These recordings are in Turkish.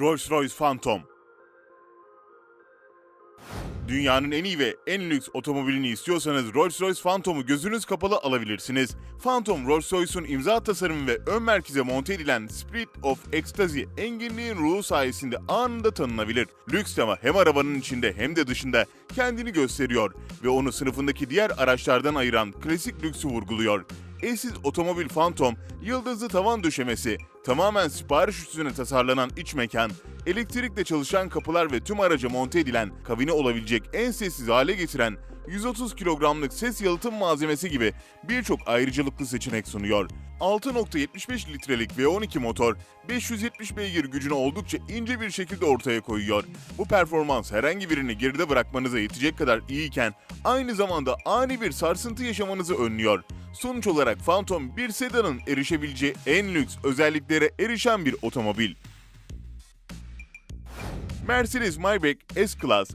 Rolls-Royce Phantom. Dünyanın en iyi ve en lüks otomobilini istiyorsanız Rolls-Royce Phantom'u gözünüz kapalı alabilirsiniz. Phantom, Rolls-Royce'un imza tasarımı ve ön merkeze monte edilen Spirit of Ecstasy enginliğin ruhu sayesinde anında tanınabilir. Lüks ama hem arabanın içinde hem de dışında kendini gösteriyor ve onu sınıfındaki diğer araçlardan ayıran klasik lüksü vurguluyor. Eşsiz otomobil Phantom, yıldızlı tavan döşemesi, tamamen sipariş üstüne tasarlanan iç mekan, elektrikle çalışan kapılar ve tüm araca monte edilen, kabine olabilecek en sessiz hale getiren 130 kilogramlık ses yalıtım malzemesi gibi birçok ayrıcalıklı seçenek sunuyor. 6.75 litrelik V12 motor 570 beygir gücünü oldukça ince bir şekilde ortaya koyuyor. Bu performans herhangi birini geride bırakmanıza yetecek kadar iyiyken aynı zamanda ani bir sarsıntı yaşamanızı önlüyor. Sonuç olarak Phantom bir sedanın erişebileceği en lüks özelliklere erişen bir otomobil. Mercedes Maybach S-Class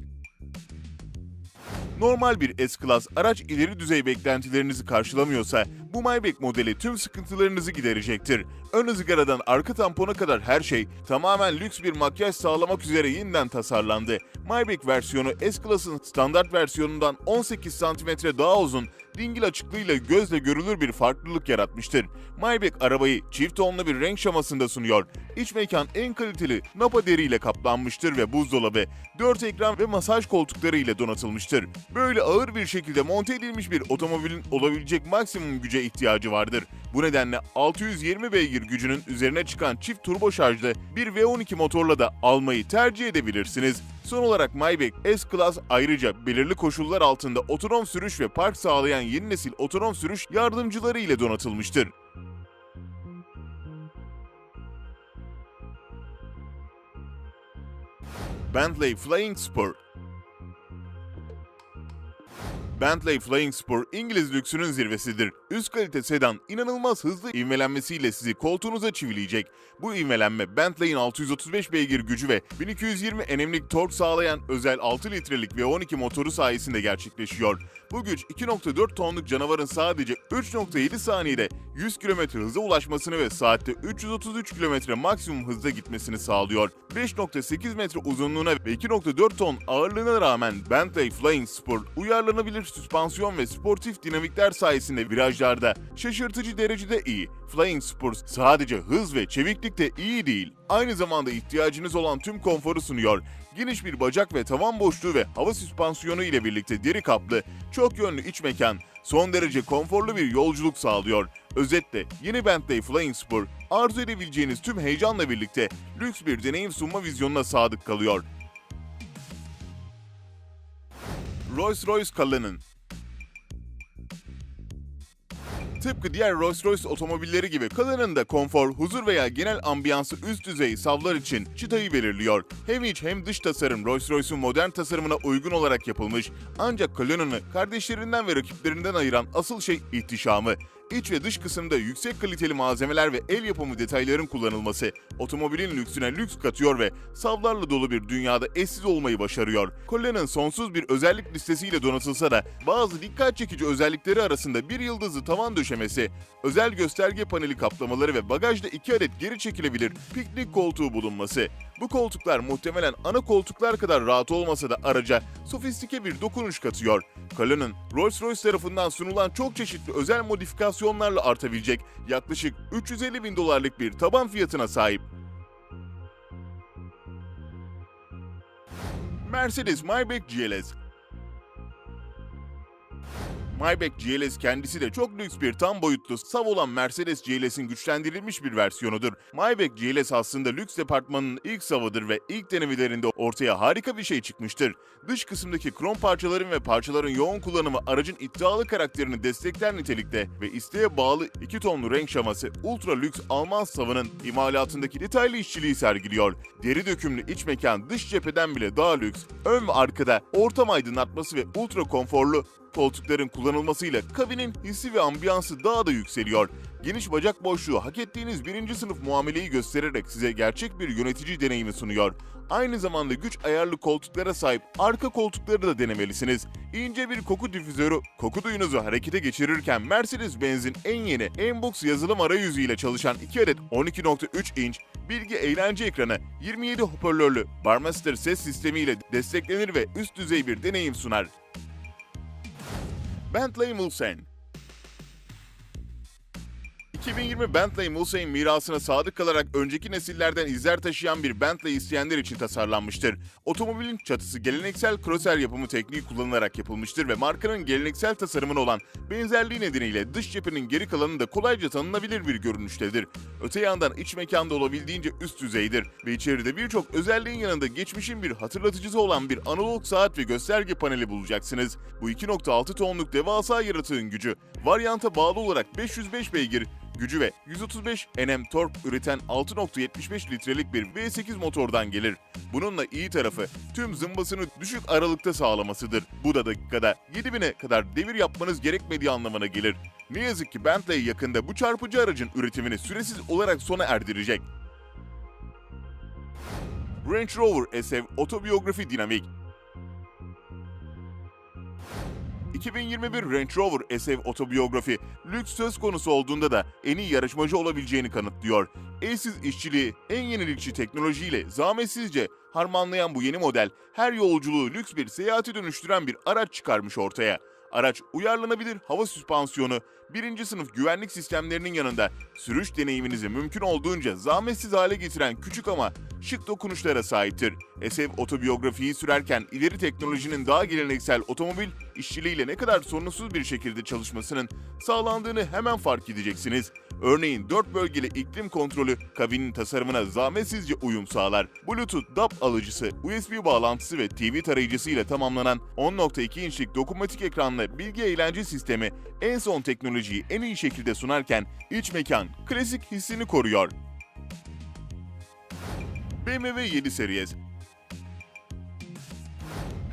Normal bir S-Class araç ileri düzey beklentilerinizi karşılamıyorsa bu Maybach modeli tüm sıkıntılarınızı giderecektir. Ön ızgaradan arka tampona kadar her şey tamamen lüks bir makyaj sağlamak üzere yeniden tasarlandı. Maybach versiyonu S-Class'ın standart versiyonundan 18 cm daha uzun, dingil açıklığıyla gözle görülür bir farklılık yaratmıştır. Maybach arabayı çift tonlu bir renk şamasında sunuyor. İç mekan en kaliteli Napa deriyle kaplanmıştır ve buzdolabı, 4 ekran ve masaj koltukları ile donatılmıştır. Böyle ağır bir şekilde monte edilmiş bir otomobilin olabilecek maksimum güce ihtiyacı vardır. Bu nedenle 620 beygir gücünün üzerine çıkan çift turbo şarjlı bir V12 motorla da almayı tercih edebilirsiniz. Son olarak Maybach S-Class ayrıca belirli koşullar altında otonom sürüş ve park sağlayan yeni nesil otonom sürüş yardımcıları ile donatılmıştır. Bentley Flying Spur Bentley Flying Spur İngiliz lüksünün zirvesidir. Üst kalite sedan inanılmaz hızlı ivmelenmesiyle sizi koltuğunuza çivileyecek. Bu ivmelenme Bentley'in 635 beygir gücü ve 1220 enemlik tork sağlayan özel 6 litrelik V12 motoru sayesinde gerçekleşiyor. Bu güç 2.4 tonluk canavarın sadece 3.7 saniyede 100 km hıza ulaşmasını ve saatte 333 km maksimum hızda gitmesini sağlıyor. 5.8 metre uzunluğuna ve 2.4 ton ağırlığına rağmen Bentley Flying Spur uyarlanabilir süspansiyon ve sportif dinamikler sayesinde virajlarda şaşırtıcı derecede iyi. Flying Spur sadece hız ve çeviklikte iyi değil, aynı zamanda ihtiyacınız olan tüm konforu sunuyor. Geniş bir bacak ve tavan boşluğu ve hava süspansiyonu ile birlikte deri kaplı, çok yönlü iç mekan, son derece konforlu bir yolculuk sağlıyor. Özetle yeni Bentley Flying Spur arzu edebileceğiniz tüm heyecanla birlikte lüks bir deneyim sunma vizyonuna sadık kalıyor. Rolls-Royce Cullinan Tıpkı diğer Rolls-Royce otomobilleri gibi Cullinan da konfor, huzur veya genel ambiyansı üst düzey savlar için çıtayı belirliyor. Hem iç hem dış tasarım Rolls-Royce'un modern tasarımına uygun olarak yapılmış. Ancak Cullinan'ı kardeşlerinden ve rakiplerinden ayıran asıl şey ihtişamı. İç ve dış kısımda yüksek kaliteli malzemeler ve el yapımı detayların kullanılması otomobilin lüksüne lüks katıyor ve savlarla dolu bir dünyada eşsiz olmayı başarıyor. Cullinan sonsuz bir özellik listesiyle donatılsa da bazı dikkat çekici özellikleri arasında bir yıldızlı tavan döşemesi, özel gösterge paneli kaplamaları ve bagajda iki adet geri çekilebilir piknik koltuğu bulunması. Bu koltuklar muhtemelen ana koltuklar kadar rahat olmasa da araca sofistike bir dokunuş katıyor. Cullinan, Rolls-Royce tarafından sunulan çok çeşitli özel modifikasyonlarla artabilecek yaklaşık 350 bin dolarlık bir taban fiyatına sahip. Mercedes Maybach GLS Maybach GLS kendisi de çok lüks bir tam boyutlu SAV olan Mercedes GLS'in güçlendirilmiş bir versiyonudur. Maybach GLS aslında lüks departmanının ilk SAV'ıdır ve ilk denemelerinde ortaya harika bir şey çıkmıştır. Dış kısımdaki krom parçaların ve parçaların yoğun kullanımı aracın iddialı karakterini destekler nitelikte ve isteğe bağlı 2 tonlu renk şaması ultra lüks Alman SAV'ının imalatındaki detaylı işçiliği sergiliyor. Deri dökümlü iç mekan dış cepheden bile daha lüks, ön ve arkada ortam aydınlatması ve ultra konforlu koltukların kullanılmasıyla kabinin hissi ve ambiyansı daha da yükseliyor. Geniş bacak boşluğu hak ettiğiniz birinci sınıf muameleyi göstererek size gerçek bir yönetici deneyimi sunuyor. Aynı zamanda güç ayarlı koltuklara sahip arka koltukları da denemelisiniz. İnce bir koku difüzörü koku duyunuzu harekete geçirirken Mercedes-Benz'in en yeni M-Box yazılım arayüzüyle çalışan 2 adet 12.3 inç bilgi eğlence ekranı 27 hoparlörlü Barmaster ses sistemiyle desteklenir ve üst düzey bir deneyim sunar. Bentley Mulsanne 2020 Bentley Mulsanne mirasına sadık kalarak önceki nesillerden izler taşıyan bir Bentley isteyenler için tasarlanmıştır. Otomobilin çatısı geleneksel kroser yapımı tekniği kullanılarak yapılmıştır ve markanın geleneksel tasarımına olan benzerliği nedeniyle dış cephenin geri kalanı da kolayca tanınabilir bir görünüştedir. Öte yandan iç mekanda olabildiğince üst düzeydir ve içeride birçok özelliğin yanında geçmişin bir hatırlatıcısı olan bir analog saat ve gösterge paneli bulacaksınız. Bu 2.6 tonluk devasa yaratığın gücü, varyanta bağlı olarak 505 beygir, gücü ve 135 Nm tork üreten 6.75 litrelik bir V8 motordan gelir. Bununla iyi tarafı tüm zımbasını düşük aralıkta sağlamasıdır. Bu da dakikada 7000'e kadar devir yapmanız gerekmediği anlamına gelir. Ne yazık ki Bentley yakında bu çarpıcı aracın üretimini süresiz olarak sona erdirecek. Range Rover SF Otobiyografi Dinamik 2021 Range Rover SF otobiyografi lüks söz konusu olduğunda da en iyi yarışmacı olabileceğini kanıtlıyor. Eşsiz işçiliği, en yenilikçi teknolojiyle zahmetsizce harmanlayan bu yeni model her yolculuğu lüks bir seyahati dönüştüren bir araç çıkarmış ortaya. Araç uyarlanabilir hava süspansiyonu, birinci sınıf güvenlik sistemlerinin yanında sürüş deneyiminizi mümkün olduğunca zahmetsiz hale getiren küçük ama şık dokunuşlara sahiptir. SF otobiyografiyi sürerken ileri teknolojinin daha geleneksel otomobil işçiliğiyle ne kadar sorunsuz bir şekilde çalışmasının sağlandığını hemen fark edeceksiniz. Örneğin 4 bölgeli iklim kontrolü kabinin tasarımına zahmetsizce uyum sağlar. Bluetooth DAB alıcısı, USB bağlantısı ve TV tarayıcısı ile tamamlanan 10.2 inçlik dokunmatik ekranlı bilgi eğlence sistemi en son teknolojiyi en iyi şekilde sunarken iç mekan klasik hissini koruyor. BMW 7 Series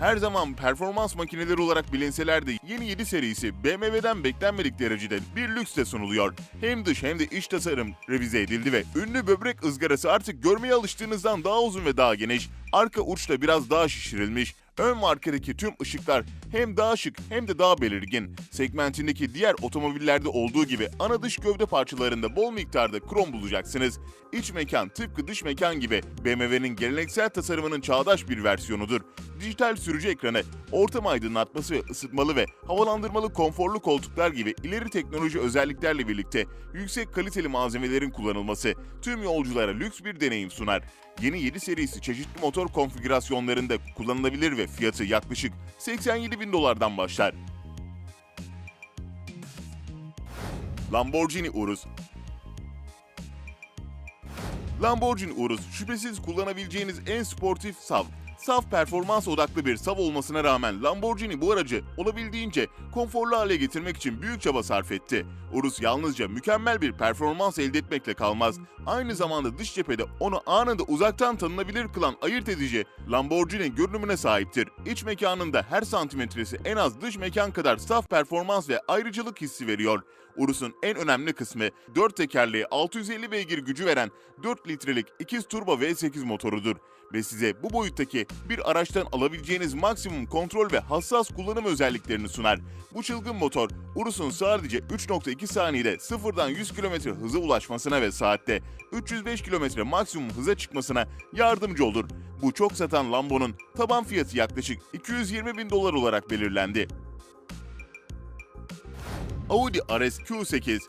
her zaman performans makineleri olarak bilinseler de yeni 7 serisi BMW'den beklenmedik derecede bir lüksle sunuluyor. Hem dış hem de iç tasarım revize edildi ve ünlü böbrek ızgarası artık görmeye alıştığınızdan daha uzun ve daha geniş, arka uçta biraz daha şişirilmiş, ön ve arkadaki tüm ışıklar hem daha şık hem de daha belirgin. Segmentindeki diğer otomobillerde olduğu gibi ana dış gövde parçalarında bol miktarda krom bulacaksınız. İç mekan tıpkı dış mekan gibi BMW'nin geleneksel tasarımının çağdaş bir versiyonudur. Dijital sürücü ekranı, ortam aydınlatması ve ısıtmalı ve havalandırmalı konforlu koltuklar gibi ileri teknoloji özelliklerle birlikte yüksek kaliteli malzemelerin kullanılması tüm yolculara lüks bir deneyim sunar. Yeni 7 serisi çeşitli motor konfigürasyonlarında kullanılabilir ve fiyatı yaklaşık 87 bin dolardan başlar. Lamborghini Urus Lamborghini Urus şüphesiz kullanabileceğiniz en sportif SAV. Saf performans odaklı bir SAV olmasına rağmen Lamborghini bu aracı olabildiğince konforlu hale getirmek için büyük çaba sarf etti. Urus yalnızca mükemmel bir performans elde etmekle kalmaz, aynı zamanda dış cephede onu anında uzaktan tanınabilir kılan ayırt edici Lamborghini görünümüne sahiptir. İç mekanında her santimetresi en az dış mekan kadar saf performans ve ayrıcalık hissi veriyor. Urus'un en önemli kısmı 4 tekerleği 650 beygir gücü veren 4 litrelik ikiz turbo V8 motorudur ve size bu boyuttaki bir araçtan alabileceğiniz maksimum kontrol ve hassas kullanım özelliklerini sunar. Bu çılgın motor Urus'un sadece 3.2 saniyede sıfırdan 100 km hıza ulaşmasına ve saatte 305 km maksimum hıza çıkmasına yardımcı olur. Bu çok satan Lambo'nun taban fiyatı yaklaşık 220 bin dolar olarak belirlendi. Audi RS Q8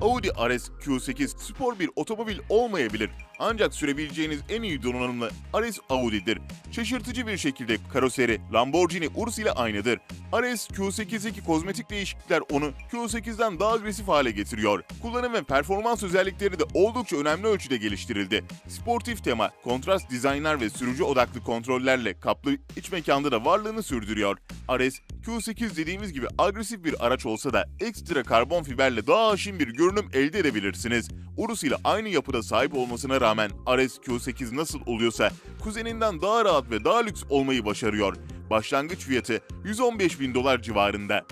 Audi RS Q8 spor bir otomobil olmayabilir ancak sürebileceğiniz en iyi donanımlı RS Audi'dir. Şaşırtıcı bir şekilde karoseri Lamborghini Urus ile aynıdır. RS Q8'deki kozmetik değişiklikler onu Q8'den daha agresif hale getiriyor. Kullanım ve performans özellikleri de oldukça önemli ölçüde geliştirildi. Sportif tema, kontrast dizaynlar ve sürücü odaklı kontrollerle kaplı iç mekanda da varlığını sürdürüyor. RS Q8 dediğimiz gibi agresif bir araç olsa da ekstra karbon fiberle daha haşin bir görünüm elde edebilirsiniz. Urus ile aynı yapıda sahip olmasına rağmen RS Q8 nasıl oluyorsa kuzeninden daha rahat ve daha lüks olmayı başarıyor. Başlangıç fiyatı 115 bin dolar civarında.